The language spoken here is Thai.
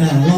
อ่าเรา